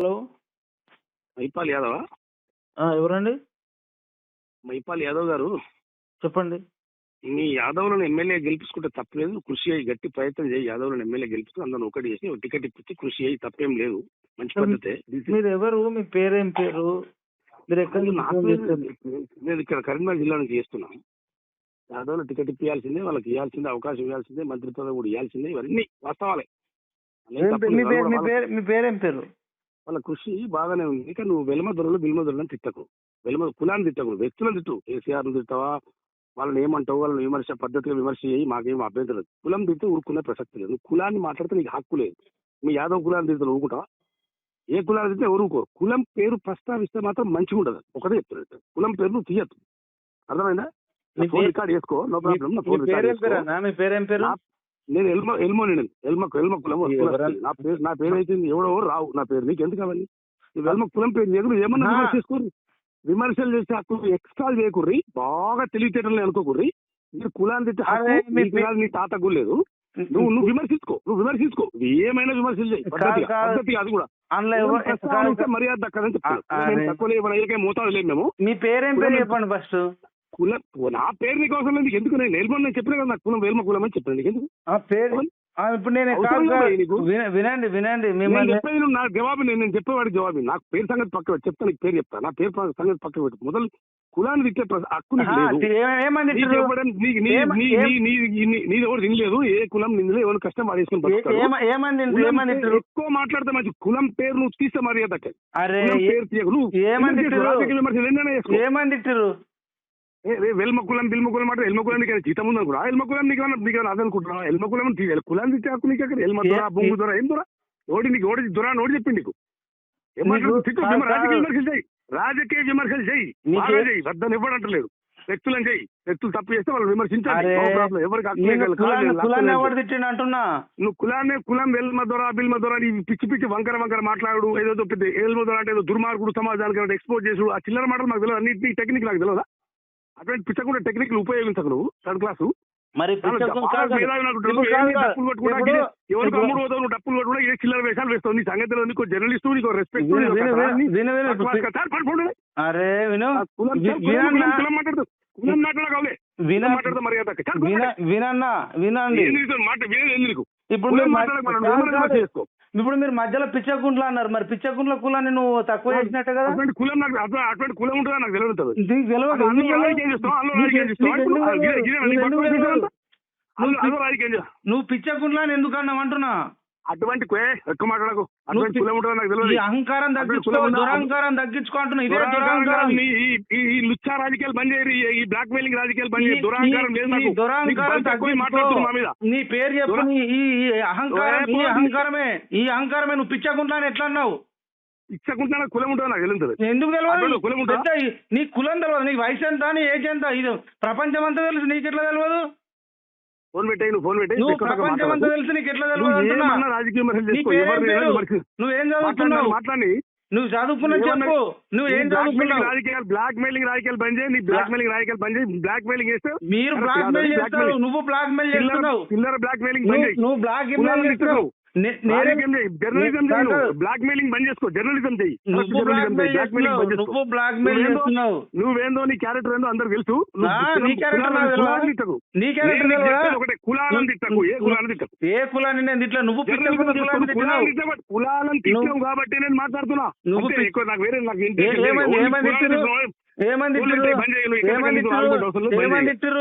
Hello? Mypal యాదవా? ఎవరండి? మైపాల్ యాదవ్ గారు. చెప్పండి. మీ యాదవ్లను ఎమ్మెల్యే గెలిపించుకుంటే తప్పలేదు. కృషి అయ్యి గట్టి ప్రయత్నం చేయి. యాదవ్లను ఎమ్మెల్యే గెలిపించుకుని అందరిని ఒకటి చేసి టికెట్ ఇప్పించి కృషి అయ్యి తప్పేం లేదు. మంచి పద్ధతే. మీరు ఎవరు మీ పేరేం పేరు? మీరు ఎక్కడి నేను ఇక్కడ కరీంనగర్ జిల్లా నుంచి చేస్తున్నాను. యాదవ్లు టికెట్ ఇప్పించాల్సిందే వాళ్ళకి ఇవ్వాల్సిందే అవకాశం ఇవ్వాల్సిందే మంత్రి పదవి కూడా ఇవ్వాల్సిందే ఇవన్నీ వాస్తవాలే. ఏం పేరు? మీ పేరు మీ వాళ్ళ- పేరు మీ పేరేం పేరు? వాళ్ళ కృషి బాగానే ఉంది. కానీ నువ్వు వెలమ దొరలు బిల్మ దొరలను తిట్టకు. వెలమ కులాన్ని తిట్టకు. వ్యక్తులను తిట్టు. కేసీఆర్ను తిట్టవా వాళ్ళని ఏమంటావు? వాళ్ళని విమర్శ పద్ధతిగా విమర్శ చేయి. మాకేం అభ్యంతరం లేదు. కులం తిట్టి ఊరుకునే ప్రసక్తి లేదు. నువ్వు కులాన్ని మాట్లాడితే నీకు హక్కు లేదు. మీ యాదవ్ కులాన్ని తిడితే ఊరుకుంటావా? ఏ కులాన్ని తిట్టే ఊరుకో కులం పేరు ప్రస్తావిస్తే మాత్రం మంచిగా ఉండదు. ఒకటే చెప్తాను కులం పేరు నువ్వు తీయద్దు. అర్థమైందా? రికార్డ్ చేసుకో. No problem. నా పేరేం నేను ఎల్మో ఎల్మో నేను. ఎల్మ ఎల్మ కులం? నా పేరు నా పేరు అయితే ఎవడో రావు. నా పేరు నీకు ఎందుకు అవన్నీ? నువ్వు ఎల్మ కులం పేరు చేయకు నువ్వు ఏమన్నా చేసుకోరు విమర్శలు చేస్తే హక్కు ఎక్స్ట్రా చేయకుర్రి. బాగా తెలివితేటలు అనుకోకుర్రి. మీరు కులాన్ని తిట్టే నీ కులాన్ని నీ తాతకు లేదు. నువ్వు నువ్వు విమర్శించుకో నువ్వు విమర్శించుకో. ఏమైనా విమర్శలు చేయి. పద్ధతి అది కూడా. మర్యాద దక్కదని చెప్తాను. తక్కువ మోతాదు లేము మేము. మీ పేరేం పేరు చెప్పండి ఫస్ట్? కుల నా పేరు నీకు అవసరం లేదు ఎందుకు నేను ఎల్మ నేను చెప్పిన కదా నాకు కులం వేల్మ కులం అని చెప్పాను నీకు ఎందుకు ఆ పేరు ఆ, ఇప్పుడు నేను అవసరం కాదు, లేదా కాదు. నీకు? విన- వినండి వినండి నేను మిమ్మల్ని చెప్పేది నువ్వు నా జవాబు నేను నేను చెప్పేవాడి జవాబు నాకు పేరు సంగతి పక్క పెట్టు. చెప్తా నీకు పేరు చెప్తా నా పేరు ప- సంగతి పక్క పెట్టు మొదలు కులాన్ని తిట్టే ప్ర- హక్కు నీకు ఆ, లేదు ఏ- ఏమని నీకు తిట్టిర్రు? ఇవ్వడం నీ- నీ- ఏమ- నీ- ఏం- నీ- నీ- నీ- నీది ఎవరు తినలేదు ఏ కులం నిందలే ఎవరు కష్టం ఏ-. ఏమ- ఏమని తింటారు? కులం ఏమని పేరు తింటారు? ఎక్కువ మాట్లాడితే మంచి కులం పేరు నువ్వు తీస్తే మర్యాద. అరే కులం ఏ- పేరు తీయకు నువ్వు ఏమని ఎందుకు తిట్టిర్రు? రాజకీయ విమర్శలు ఎన్నైనా చేసుకో. ఏమని తిట్టిర్రు ఏ, ఏ, వెల్మ కులం బిల్మ కులం అంటే ఎల్మ కులం నీకు జీతం ఉంది అనుకున్నా ఎల్మ కులం నీకు నీకు ఏమైనా అదనుకుంటున్నా ఎల్మ కులం తిట్టే హక్కు నీకు ఎక్కడ ఎల్మ దొర బొంగు దొర ఏం దొర? ఓడి నీకు ఓడి దొర అని ఓడి చెప్పింది నీకు రాజకీయ. విమర్శలు చేయి రాజకీయ విమర్శలు చేయి బాగా చేయి వద్దని ఇవ్వడంటలేదు. వ్యక్తులను చేయి వ్యక్తులు తప్పు చేస్తే వాళ్ళు విమర్శించాలి. అంటున్నా? నువ్వు కులాన్ని కులం వెల్మ దొర బిల్మ దొర పిచ్చి పిచ్చి వంకర వంకర మాట్లాడు ఏదో పెద్ద ఎల్మ దొర అంటే ఏదో దుర్మార్గుడు సమాజానికి ఎక్స్పోజ్ చేసుడు ఆ చిల్లర మాటలు నాకు తెలియదు. అన్నింటి టెక్నిక్ నాకు తెలియదా? అటువంటి పిచ్చకుండా టెక్నిక్ ఉపయోగించకు నువ్వు థర్డ్ క్లాసు మరి. డప్పులు ఏ చిల్లర వేషాలు వేస్తావు? నీ సంగతిలో నీకు జర్నలిస్టు నీకు రెస్పెక్ట్. అరే విను. కులం- వినండి. ఇప్పుడు ఇప్పుడు మీరు మధ్యలో పిచ్చకుంట్ల అన్నారు. మరి పిచ్చకుంట్ల కులాన్ని నువ్వు తక్కువ చేసినట్టు కదా? అటువంటి కులం నాకు అటు- అటువంటి కులం ఉంటుందా నాకు తెలియదు. నీకు తెలియదు. నువ్వు పిచ్చకుంట్లని ఎందుకు అన్నావు? అంటున్నా. అటువంటి ఎక్కువ మాట్లాడకు. అటువంటి నువ్వు కులం ఉంటుందా నాకు తెలియదు. అహంకారం తగ్గించుకో? దురహంకారం తగ్గించుకో అంటున్నా ఇదే దురహంకారం ఈ- లుచ్చా రాజకీయాలు బంద్ చేయరు. ఈ- బ్లాక్ మెయిలింగ్ రాజకీయాలు బంద్ చేయరు. దురహంకారం లేదు నాకు. దురహంకారం తగ్గించుకో. మీద. నీ పేరు చెప్పు నీ ఈ అహంకారం ఈ అహంకారమే ఈ అహంకారమే. నువ్వు పిచ్చకుంట్లని ఎట్లా అన్నావు ఇచ్చకుండా నాకు కులం ఉంటుందా నాకు తెలియదు. ఎందుకు తెలియదు? కులం ఉంటుందా? నీ కులం తెలియదు. నీకు వయసు ఎంత? నీ ఏజ్ ఎంత? ఇది ప్రపంచం అంతా తెలుసు. నీకు ఎట్లా తెలియదు? ఫోన్ పెట్టాయి నువ్వు ఫోన్ పెట్టాయి నువ్వు. తెలుసు నీకు ఎట్లా తెలియదు రాజకీయ చదువుతున్నావు మాట్లాడి చదువుకున్నా చెప్పు. నువ్వు ఏం చదువుకున్నావు? రాజకీయాలు బ్లాక్ మెయిలింగ్ రాజకీయాలు బంద్ చేయి నీ బ్లాక్ మెయిలింగ్ రాజకీయాలు బంద్ చేయి బ్లాక్ మెయిలింగ్ మీరు బ్లాక్ మెయిల్ చేస్తావు. నువ్వు బ్లాక్ మెయిల్ చేస్తున్నావు. చిల్లర బ్లాక్ మెయిలింగ్ నువ్వు బ్లాక్ మెయిల్ చేస్తున్నావు. జర్నలిజం. బ్లాక్ మెయిలింగ్ బంద్ చేసుకో జర్నలిజం బ్లాక్ మెయిలింగ్ నువ్వు బ్లాక్ మెయిల్ చేస్తున్నావు. నువ్వేందో నీ క్యారెక్టర్ ఏందో అందరు తెలుసు. నీ క్యారెక్టర్ ఒకటే? కులాలను తిట్టకు ఏ కులాలను తిట్టకు. ఏ కులాన్ని నేను నువ్వు. కులాలను తిట్టావు కాబట్టి నేను మాట్లాడుతున్నా. నువ్వు నాకు వేరే నాకు. ఏమని ఏమని తిట్టిరు? ఏమని తిట్టిరు? తిట్టిరు?